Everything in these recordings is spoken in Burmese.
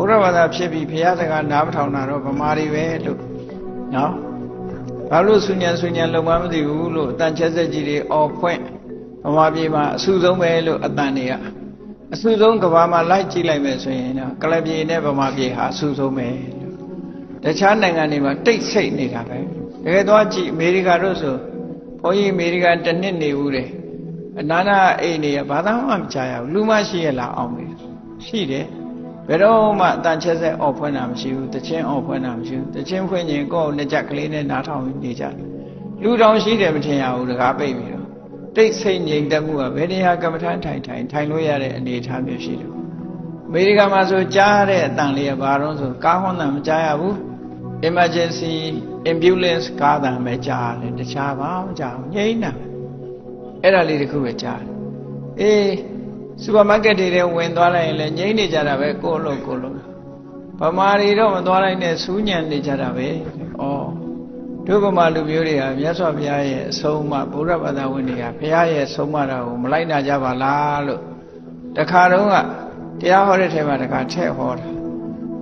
ဘုရားဘာသာဖြစ်ပြီးဘုရားစကားနားမထောင်တာတော့ဗမာတွေပဲလို့နော်ဘာလို့ဆုညံဆုညံလုံမမသိဘူးလို့အတန်ချက်ဆက်ကြီးတွေအော်ဖွင့်ဗမာပြည်မှာအဆူဆုံးပဲလို့အတန်တွေကအဆူဆုံးကဘာမှာလိုက်ကြည့်လိုက်မယ်ဆိုရင်တော့ကလပ်ပြည်နဲ့ဗမာပြည်ဟာအဆူဆုံးပဲလို့တခြားနိုင်ငံတွေမှာတိတ်ဆိတ်နေတာပဲတကယ်တော့ကြည့်အမေရိကတို့ဆိုဘုန်းကြီးအမေရိကန်တစ်နှစ်နေဦးတယ်အနာနာအိမ်နေရဘာသာမှမကြားရဘူးလူမရှိရလားအောင်မေရှိတယ် ဘယ်တော့မှအတန်ချက်ဆက်အော်ဖွင့်တာမရှိဘူးတချင်းအော်ဖွင့်တာမရှိဘူးတချင်းဖွင့်ရင်ကိုယ့်နှစ်ကြက်ကလေးနဲ့နားထောင်နေကြတယ်လူတောင်ရှိတယ်မထင်ရဘူးတကားပိတ်ပြီးတော့တိတ်ဆိတ်ငြိမ်သက်မှုကဘယ်နေရာကမ္မထမ်းထိုင်ထိုင်ထိုင်လို့ရတဲ့အနေအထားမျိုးရှိတယ်အမေရိကန်မှာဆိုကြားရတဲ့အတန်လေးကဘာလို့ဆိုကားဟွန်းတာမကြားရဘူး emergency ambulance ကားတန်ပဲကြားတယ်တခြားဘာမှမကြားဘူးငြိမ်းတာအဲ့ဒါလေးတခုပဲကြားတယ်အေး စူပါမားကတ်တွေထဲဝင်သွားလိုက်ရင်လည်းငြိမ်းနေကြတာပဲကိုယ့်လို့ကိုယ့်လို့ဗမာတွေတော့မသွားလိုက်နဲ့စူးညံနေကြတာပဲဩတို့ဗမာလူမျိုးတွေကမြတ်စွာဘုရားရဲ့အဆုံးအမဗုဒ္ဓဘာသာဝင်တွေကဘုရားရဲ့ဆုံးမတာကိုမလိုက်နာကြပါလားလို့တခါတော့ကတရားဟောတဲ့ထဲမှာတခါထည့်ဟောတာ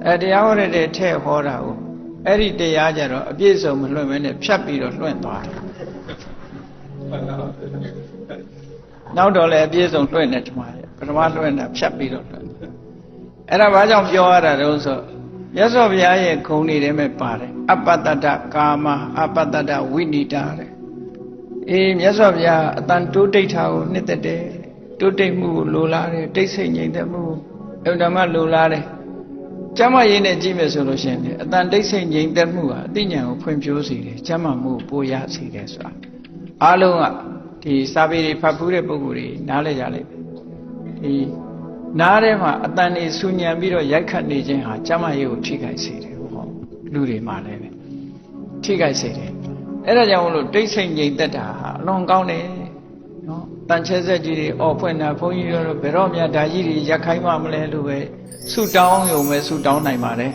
အဲတရားဟောတဲ့ထဲထည့်ဟောတာကိုအဲ့ဒီတရားကြတော့အပြည့်စုံမလွှင့်မဲနဲ့ဖြတ်ပြီးတော့လွှင့်သွားတယ်နောက်တော့လည်းအပြည့်စုံလွှင့်နေတမရဲ့ ပထမလွှင့်တာဖြတ်ပြီးတော့လွှင့်အဲ့ဒါဘာကြောင့်ပြောရတာတုံးဆိုမြတ်စွာဘုရားရဲ့ဂုဏ်တွေထဲမှာပါတယ်အပတ္တတကာမအပတ္တတဝိနိတာတဲ့အေးမြတ်စွာဘုရားအတန်တိုးတိတ်တာကိုနှစ်သက်တယ်တိုးတိတ်မှုကိုလိုလားတယ်တိတ်ဆိတ်ငြိမ်သက်မှုကိုအမှန်တမ်းလိုလားတယ်ကျမ်းမာရေးနဲ့ကြည့်မယ်ဆိုလို့ရှိရင်လေအတန်တိတ်ဆိတ်ငြိမ်သက်မှုဟာအသိဉာဏ်ကိုဖွံ့ဖြိုးစေတယ်ကျမ်းမာမှုကိုပိုရစေတယ်ဆိုတာအားလုံးကဒီစာပေတွေဖတ်ဖူးတဲ့ပုဂ္ဂိုလ်တွေနားလည်ကြလိမ့်မယ် ဒီနားထဲမှာအတန်နေဆူညံပြီးတော့ရိုက်ခတ်နေခြင်းဟာကျမ်းမာရေးကိုထိခိုက်စေတယ်ဟောလူတွေမှာလည်းပဲထိခိုက်စေတယ်အဲ့ဒါကြောင့်မလို့တိတ်ဆိတ်ငြိမ်သက်တာဟာအလွန်ကောင်းတယ်နော်တန်ချဲဆက်ကြီးတွေအော်ဖွင့်တာဘုန်းကြီးတို့ဘယ်တော့မှဒါကြီးတွေရက်ခိုင်းမှမလဲလို့ပဲဆူတောင်းရုံပဲဆူတောင်းနိုင်ပါတယ်